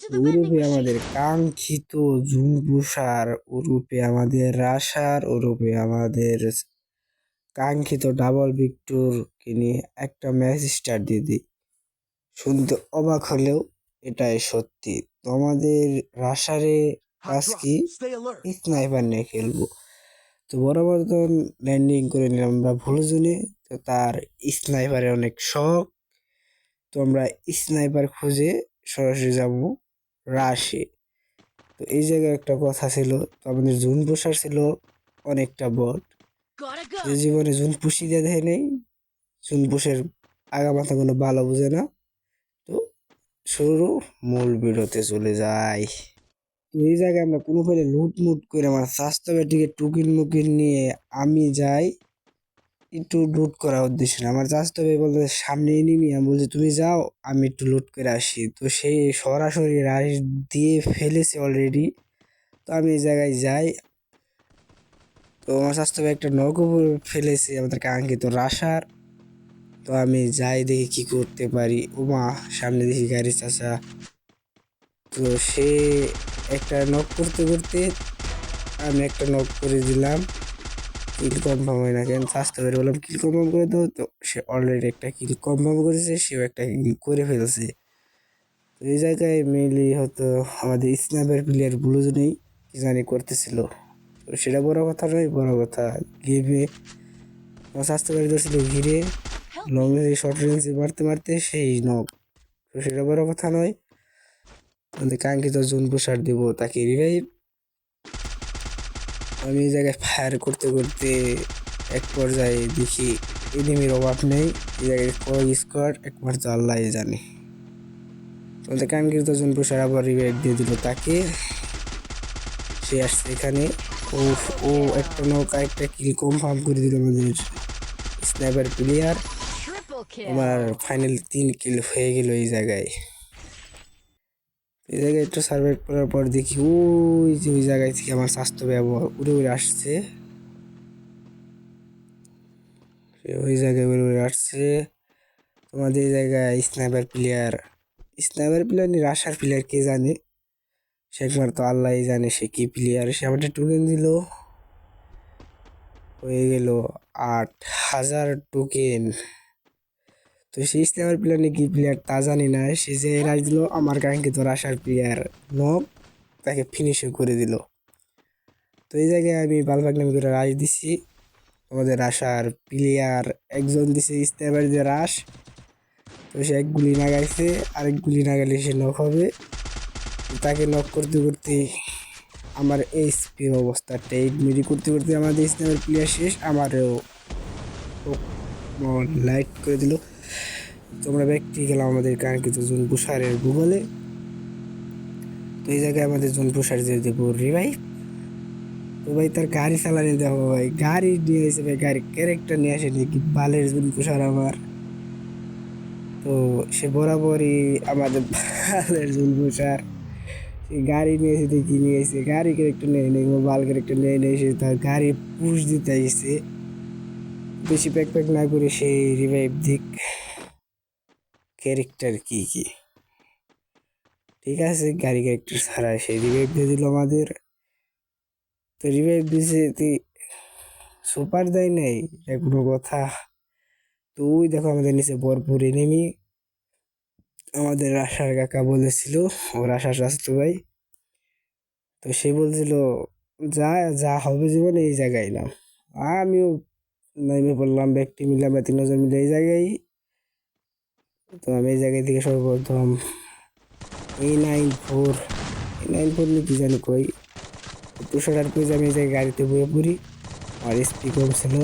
ওরূপে আমাদের কাঙ্ক্ষিত জুম্বুসার ওরূপে আমাদের রাশার ওরূপে আমাদের কাঙ্ক্ষিত ডাবল ভিক্টরকে নিয়ে একটা ম্যাচ স্টার্ট দিয়ে দিই। শুনতে অবাক হলেও এটাই সত্যি। তো আমাদের রাশারে কাজ কি স্নাইপার নিয়ে খেলব। তো বড় মতন ল্যান্ডিং করে নিলাম আমরা ভুল জুনে তো তার স্নাইপারে অনেক শখ। তো আমরা স্নাইপার খুঁজে সরাসরি যাব। রাশে। তো এই জায়গায় একটা কথা ছিল তো আমাদের জুন পোষার ছিল অনেকটা বট। যে জীবনে জুন পুষি দিয়ে দেয় নেই জুন পুষের আগামাথা কোনো ভালো বুঝে না তো শুরু মূল ভিডিওতে চলে যায়। তো এই জায়গায় আমরা কোনো ফেলে লুট মুট করে আমার স্বাস্থ্য ব্যাটিকে টুকিন মুকিন নিয়ে আমি যাই একটু লুট করার উদ্দেশ্যে আমার স্বাস্থ্য ভাই বলতে সামনে নিবি আমি বলছি, তুমি যাও, আমি একটু লুট করে আসি। তো সে সরাসরি রাইস দিয়ে ফেলেছে অলরেডি তো আমি এই জায়গায় যাই। তো আমার স্বাস্থ্য ভাই একটা নৌকো ফেলেছে আমাদের কাঙ্ক্ষিত রাসার। তো আমি যাই দেখি কি করতে পারি। ওমা, সামনে দেখি গাড়ি চাষা তো সে একটা নক করতে করতে আমি একটা নক করে দিলাম। কিল কনফার্ম হয় না। কেন? স্বাস্থ্য করে বললাম কিল কনফার্ম করে দাও। তো সে অলরেডি একটা কিল কনফার্ম করেছে, সেও একটা কিল করে ফেলছে। তো এই জায়গায় মেনলি হয়তো আমাদের স্ন্যাপের প্লেয়ার ব্লুজনেই কি জানি করতেছিল। তো সেটা বড় কথা নয়, বড় কথা। গেমে আমার স্বাস্থ্যকারী ধরছিল ঘিরে লং শর্ট রেঞ্জে মারতে মারতে সেই নক তো সেটা বড় কথা নয়। আমাদের কাঙ্ক্ষিত জোন প্রসার দেবো, তাকে রিভাইভ আমি এই জায়গায় ফায়ার করতে করতে এক পর্যায়ে দেখি এনিমির অভাব নেই এই জায়গায় কয় স্কোয়াড একমাত্র আল্লাহ জানে। তোমাদের কাঙ্ক্ষিত জোন প্রসার আবার রিভাইভ দিয়ে দিল তাকে। সে আসছে এখানে। ও ও একটা নৌকা একটা কিল কনফার্ম করে দিল আমাদের স্নাইপার প্লেয়ার আমার ফাইনাল তিন কিল হয়ে গেল এই জায়গায়। এই জায়গায় একটু সার্ভে করার পর দেখি, ওই যে ওই জায়গায় থেকে আমার স্বাস্থ্য ব্যবহার উড়ে উড়ে আসছে। ওই জায়গায় উড়ে উড়ে আসছে। তোমাদের এই জায়গায় স্নাইপার প্লেয়ার স্নাইপার প্লেয়ার নি রাশার প্লেয়ার কে জানে? সে তো আল্লাহই জানে সে কি প্লেয়ার সে আমাদের টোকেন দিল। হয়ে গেল আট হাজার টোকেন তো সেই স্ন্যাপার প্লেয়ার নাকি প্লেয়ার তা জানি না, সে যে রাজ দিল, আমার কাঙ্ক্ষিত রাশার প্লেয়ার নক, তাকে ফিনিশও করে দিল। তো এই জায়গায় আমি বালবাগ নামে করে রাশ দিছি। আমাদের রাশার প্লেয়ার একজন দিছে স্ন্যাপার দিয়ে রাশ, তো সে এক গুলি নাগাইছে, আরেক গুলি নাগালে সে নক হবে। তাকে নক করতে করতে আমার এইচপির অবস্থা টেট মিডি করতে করতে আমাদের স্ন্যাপার প্লেয়ার শেষ, আমারও লাইট করে দিল। তোমরা ব্যক্তি গেলাম আমাদের কাঙ্ক্ষিত জুন প্রসারের গুগলে তো এই জায়গায় আমাদের জুন প্রসার দিয়ে দেবো রিভাই তো ভাই তার গাড়ি চালানি দেখো ভাই, গাড়ি নিয়ে এসে ভাই গাড়ি ক্যারেক্টার নিয়ে আসেনি কি বালের জুন প্রসার আমার। তো সে বরাবরই আমাদের বালের জুন সে গাড়ি নিয়ে এসে দেখি নিয়ে এসে, গাড়ি ক্যারেক্টার নিয়ে নেই বাল ক্যারেক্টার নিয়ে নিয়ে এসে তার গাড়ি পুশ দিতে এসে। বেশি প্যাক না করে সেই রিভাইভ দিক ক্যারেক্টার কি কি? ঠিক আছে, গাড়ি ক্যারেক্টার ছাড়া সে রিভাইভ দিয়ে দিল আমাদের। তো রিভাইভ দিয়েছে সুপার দেয় নাই, এটা কোনো কথা। তো ওই দেখো আমাদের নিচে ভরপুর এনেমি আমাদের আশার কাকা বলেছিল ওর আশার স্বাস্থ্য ভাই। তো সে বলছিল, যা যা হবে জীবনে এই জায়গায় নাম। আমিও নেমে পড়লাম ব্যক্তি মিলে আমরা তিনজন মিলে এই জায়গায়। তো আমি এই জায়গায় থেকে সর্বপ্রথম এই নাইন ফোর এই নাইন ফোর নিয়ে কি জানি কই তুষার পেয়ে আমি এই জায়গায় গাড়িতে বয়ে পড়ি। আর স্পি কম ছিল,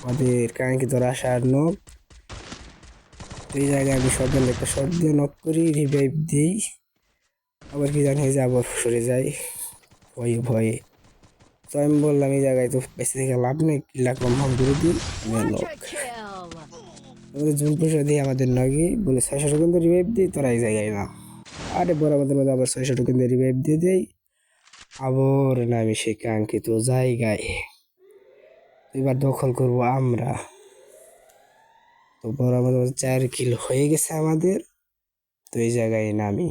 আমাদের কাঙ্ক্ষিত আসার নখ তো এই জায়গায় আমি সব একটা শট দিয়ে নক করি রিভাইভ দিই। আবার কি জানি যে আবার সরে যাই। ভয়ে ভয়ে তো আমি বললাম, এই জায়গায় তো বেশি থেকে লাভ নেই কিলা কনফার্ম করে দিই নক আমাদের জুন পয়সা দিয়ে আমাদের নগে বলে ছয়শো টোকেন দিয়ে রিভাইভ দিই, তোরা এই জায়গায় না আরে বড় আমাদের মধ্যে আবার ছয়শো টোকেন দিয়ে রিভাইভ দিয়ে দেই। আবার না, আমি সেই কাঙ্ক্ষিত জায়গায় এবার দখল করব আমরা। তো মধ্যে চার কিল হয়ে গেছে আমাদের। তো এই জায়গায় নামি।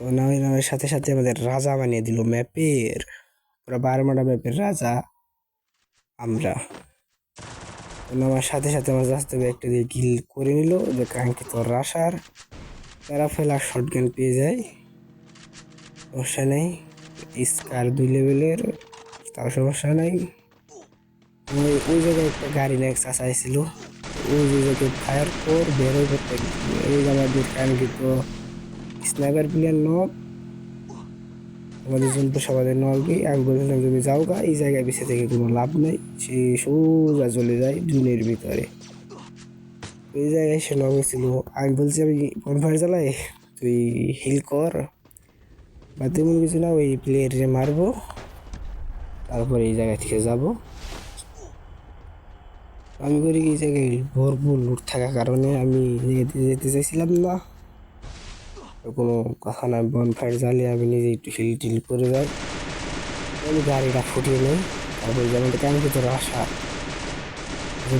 নামের নামের সাথে সাথে আমাদের রাজা বানিয়ে দিল ম্যাপের। পুরো বারোমাটা ম্যাপের রাজা আমরা। নামার সাথে সাথে আমার রাস্তা একটা দিয়ে কিল করে নিল, যে কাঙ্ক্ষিত রাসার প্যারাফেলার শর্ট গান পেয়ে যায়। সমস্যা নেই, স্কার দুই লেভেলের, তাও সমস্যা নাই। ওই ওই জায়গায় একটা গাড়ি নেক্সট আসাইছিল। ওই যে জায়গায় ফায়ার কর বেরোয় করতে এই আমাদের কাঙ্ক্ষিত স্নাইপার প্লেয়ার নক আমাদের জন্তু সবাদের নলকে আমি বলছিলাম তুমি যাও গা, এই জায়গায় বেঁচে থেকে কোনো লাভ নেই। সে সোজা চলে যায় জুনের ভিতরে। এই জায়গায় সে নক ছিল। আমি বলছি, আমি বনফায়ার চালাই তুই হিল কর। বা তেমন কিছু না, ওই প্লেয়ারে মারবো। তারপরে এই জায়গা থেকে যাব। আমি করি এই জায়গায় ভরপুর লুট থাকার কারণে আমি যেতে চাইছিলাম না। তো কোনো কথা না বনফায়ার জ্বালিয়ে আমি নিজে একটু হিল টিল করে যাই। আমি গাড়িটা ফুটিয়ে নেই, তারপরে যেমন কেমন ভিতরে আসা।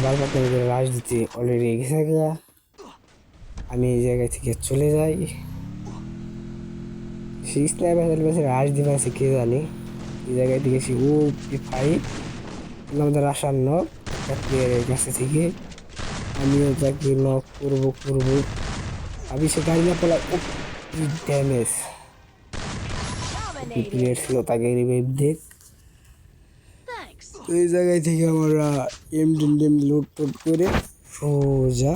বারবার করে করে রাশ দিতে অলরেডি গেছে গা। আমি এই জায়গা থেকে চলে যাই। সেই স্নাইপার চালিয়ে রাশ দিবে আছে, কে জানি। এই জায়গায় থেকে সে ও ফাইভ আমাদের আসার নক প্লেয়ারের কাছে থেকে। আমিও তাকে নক করব করব। আমি সে গাড়ি না ও ড্যামেজ. প্লেয়ার ছিল তাকে রিভাইভ দেখ। তো এই জায়গায় থেকে আমরা এম টেন টেম লোড টোড করে সোজা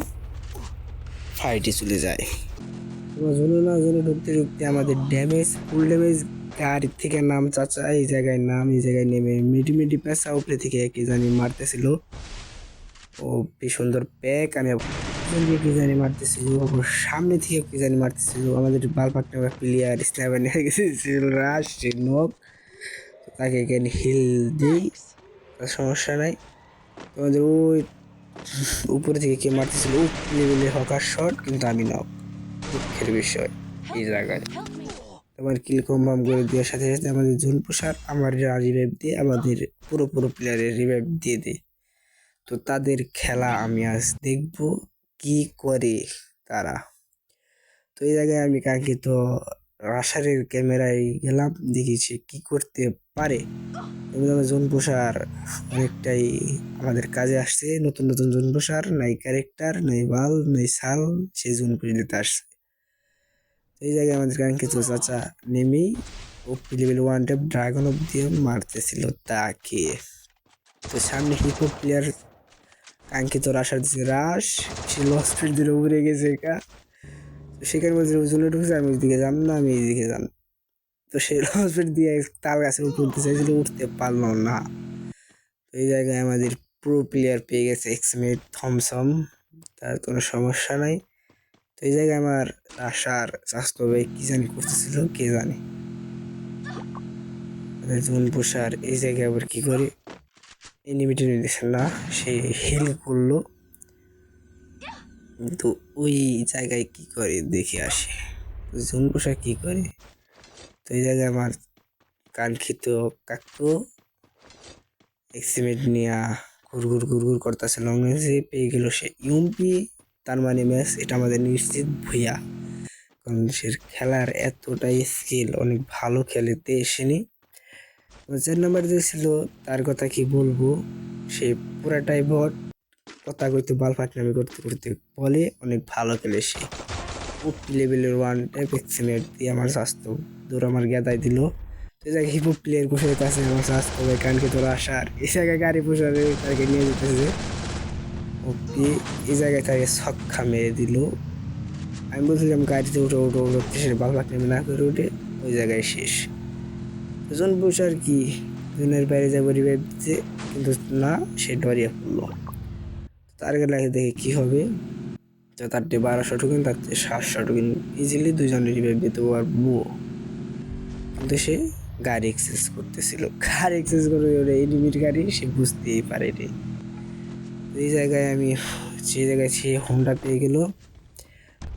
ফাইটে চলে যায় তোমরা জানো না জানো ঢুকতে ঢুকতে আমাদের ড্যামেজ ফুল ড্যামেজ গাড়ির থেকে নাম চাচা এই জায়গায় নাম এই জায়গায় নেমে মিটি মিটি পেঁচা উপরে থেকে কি জানি মারতেছিল। ও কি সুন্দর প্যাক আমি পিছন দিয়ে কি জানি মারতেছিল ওর সামনে থেকে কি জানি মারতেছিল আমাদের বালপাকটা প্লেয়ার স্নাইপার নিয়ে গেছে রাশ নক তাকে এখানে হিল দিই সমস্যা নাই। তোমাদের ওই উপরে থেকে কে মারতেছিল উপ লেভেলে হকার শট কিন্তু আমি নক দুঃখের বিষয় এই জায়গায়। তোমার কিল কনফার্ম করে দেওয়ার সাথে সাথে আমাদের জুন প্রসার আমার রিভাইভ দিয়ে আমাদের পুরো পুরো প্লেয়ারের রিভাইভ দিয়ে দেয় তো তাদের খেলা আমি আজ দেখব। কি করে তারা? তো এই জায়গায় আমি কাঙ্ক্ষিত রাসারের ক্যামেরায় গেলাম দেখেছি কি করতে পারে। এবং জোন প্রসার অনেকটাই আমাদের কাজে আসছে। নতুন নতুন জোন প্রসার, নাই ক্যারেক্টার, নাই বাল, নাই সাল সেই জোন দিতে আসছে। এই জায়গায় আমাদের কাঙ্ক্ষিত চাচা নেমেই ও লেভেল ওয়ান ড্রাগন অফ দিয়ে মারতেছিল তাকে। তো সামনে হিপহপ প্লেয়ার কাঙ্ক্ষিত রাসার দিচ্ছে রাস সে লস স্পিড দিয়ে উড়ে গেছে একা। তো সেখানে বলছে জুলে ঢুকছে আমি ওইদিকে যাম না, আমি এইদিকে যাম। তো সে লস স্পিড দিয়ে তাল গাছে উঠতে চাইছিল, উঠতে পারল না। তো এই জায়গায় আমাদের প্রো প্লেয়ার পেয়ে গেছে এক্সমেট থমসম তার কোনো সমস্যা নাই। তো এই জায়গায় আমার আশার স্বাস্থ্য কী জানি করতেছিল, কে জানে? জুন পোষার এই জায়গায় আবার কী করে? এনিমিটি না, সে হিল করল। কিন্তু ওই জায়গায় কি করে, দেখে আসে। জুন প্রসার কি করে? তো এই জায়গায় আমার কাঙ্ক্ষিত কাকু এক্সিমেট নিয়ে ঘুরঘুর ঘুরঘুর করতেছে। লং রেঞ্জে পেয়ে গেল সে ইউমপি তার মানে ম্যাচ, এটা আমাদের নিশ্চিত ভুইয়া কারণ সে খেলার এতটাই স্কিল অনেক ভালো খেলেতে এসেনি। চার নাম্বার যে ছিল তার কথা কি বলব? সে পুরাটাই বট। কথা কইতে বাল ফাটনামি করতে করতে বলে, অনেক ভালো খেলে সে। লেভেলের ওয়ান টাইপ এক্সিমেট দিয়ে আমার স্বাস্থ্য দূর আমার গেদাই দিল। তো জায়গায় হিপো প্লেয়ার বসে আছে, আমার স্বাস্থ্য ভাই কানকে তোর আসার এই জায়গায় গাড়ি পোষারে তাকে নিয়ে যেতেছে। ওকে এই জায়গায় তাকে ছক্কা মেরে দিল। আমি বলছিলাম গাড়িতে উঠে উঠে উঠে, সে বাল ফাটনামি না করে উঠে, ওই জায়গায় শেষ। দুজন বসে আর কি দুজনের বাইরে যাব রিভাইভ কিন্তু না, সে ডরিয়ে পড়ল তার গেলে দেখে কী হবে? তো তার দিয়ে বারোশো টোকেন তার সাতশো টোকেন ইজিলি দুজনের রিভাইভ দিতে পারব কিন্তু সে গাড়ি এক্সেস করতেছিল। গাড়ি এক্সেস করে ওটা এনিমির গাড়ি, সে বুঝতেই পারেনি। এই জায়গায় আমি, যে জায়গায় সে হোমটা পেয়ে গেল,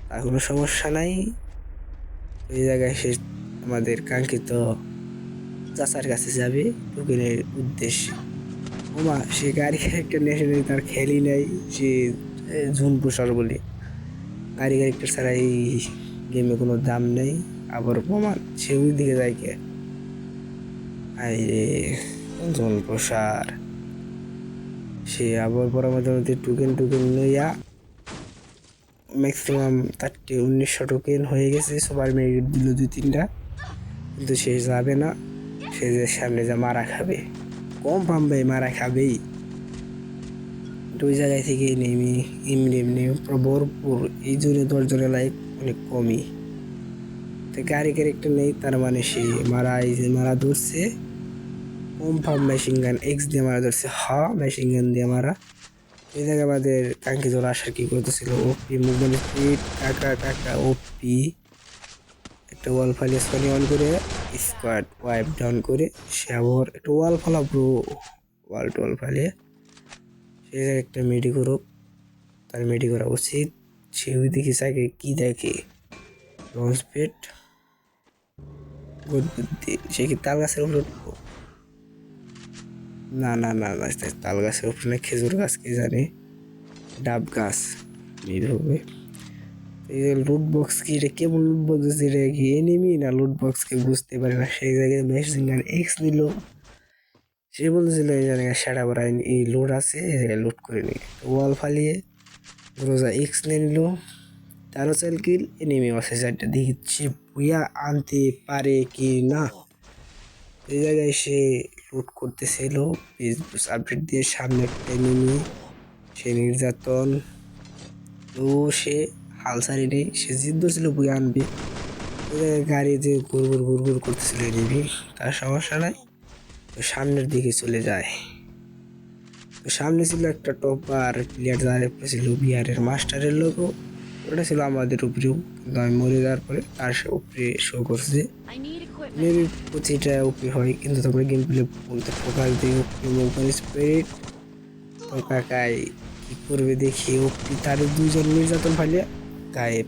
তার কোনো সমস্যা নাই। এই জায়গায় সে আমাদের কাঙ্ক্ষিত চাচার কাছে যাবে, টোকেনের উদ্দেশ্যে। ওমা, সে গাড়ি ক্যারেক্টার নেশে নেই তার খেলি নাই, সে জুন পোষার বলে। গাড়ি ক্যারেক্টার ছাড়া এই গেমে কোনো দাম নেই, আবার প্রমাণ সে ওই দিকে যায় কে? আই রে জন প্রসার সে আবার পর মধ্যে মধ্যে টুকেন টুকেন লইয়া ম্যাক্সিমাম তারটি উনিশশো টোকেন হয়ে গেছে সবার মেরিট দিল দুই তিনটা। কিন্তু সে যাবে না। সে যে সামনে যা মারা খাবে। কম পাম্বে মারা খাবেই। দুই জায়গায় থেকে নেমে এমনি এমনি পুরো ভরপুর, এই জন্য দশজনের লাইফ অনেক কমই। তো গাড়ি ক্যারেক্টার নেই, তার মানে সে মারা, এই যে মারা ধরছে। কম পাম্প মেশিন গান এক্স দিয়ে মারা ধরছে, হ মেশিন গান দিয়ে মারা। এই জায়গায় আমাদের কাঙ্ক্ষিত আসার কি করতেছিল? ওপি মুভমেন্ট কাকা কাকা ওপি একটা ওয়াল ফালি স্কোয়ানি অন করে স্কোয়াড ওয়াইপ ডাউন করে সে আবার একটা ওয়াল ফালা ব্রো ওয়াল টোয়াল ফালিয়ে সে একটা মেডি করুক, তার মেডি করা উচিত। সে ওই দেখি চাকে কি দেখে? লঞ্চ পেট বুদ্ধি। সে কি তাল গাছের উপরে উঠবো? না না না না, তাল গাছের উপরে না, খেজুর গাছ, কে জানে? ডাব গাছ মেবি হবে। এই যে লুট বক্স কি এটা কেমন লুট বক্স এটা কি এনিমি না লুট বক্স কে বুঝতে পারে না। সেই জায়গায় মেশিন গান এক্স দিল। সে বলছিল এই জায়গায় সেটা বড় এই লুট আছে, এই জায়গায় লুট করে নি। ওয়াল ফালিয়ে রোজা এক্স নিয়ে নিল। তারও চাল কিল এনিমি আছে চারটা দেখছি বুয়া আনতে পারে কি না? এই জায়গায় সে লুট করতেছিল ফেসবুক আপডেট দিয়ে সামনে একটা এনিমি সে নির্যাতন। তো সে হাল ছাড়ি নেই সে জিদ ধরছিল বই আনবে। গাড়ি যে ঘুর ঘুর ঘুর ঘুর করতেছিল এনিমি তার সমস্যা নাই। তো সামনের দিকে চলে যায়। তো সামনে ছিল একটা টপার প্লেয়ার দাঁড়িয়ে ছিল বিহারের মাস্টারের লোকও ওটা ছিল আমাদের উপরেও কিন্তু আমি মরে যাওয়ার পরে তার সে উপরে শো করছে. মেবি প্রতিটা উপরে হয় কিন্তু তোমরা গেম প্লে বলতে ফোকাস দিয়ে উপরে মোবাইল স্পিরিট তো কাকাই কি করবে দেখি উপরে তার দুজন নির্যাতন ফালিয়া গায়েব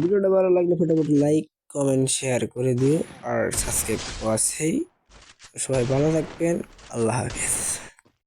ভিডিওটা ভালো লাগলে ফটাফট লাইক কমেন্ট শেয়ার করে দিও। আর সাবস্ক্রাইব আছেই সবাই ভালো থাকবেন। আল্লাহ হাফেজ।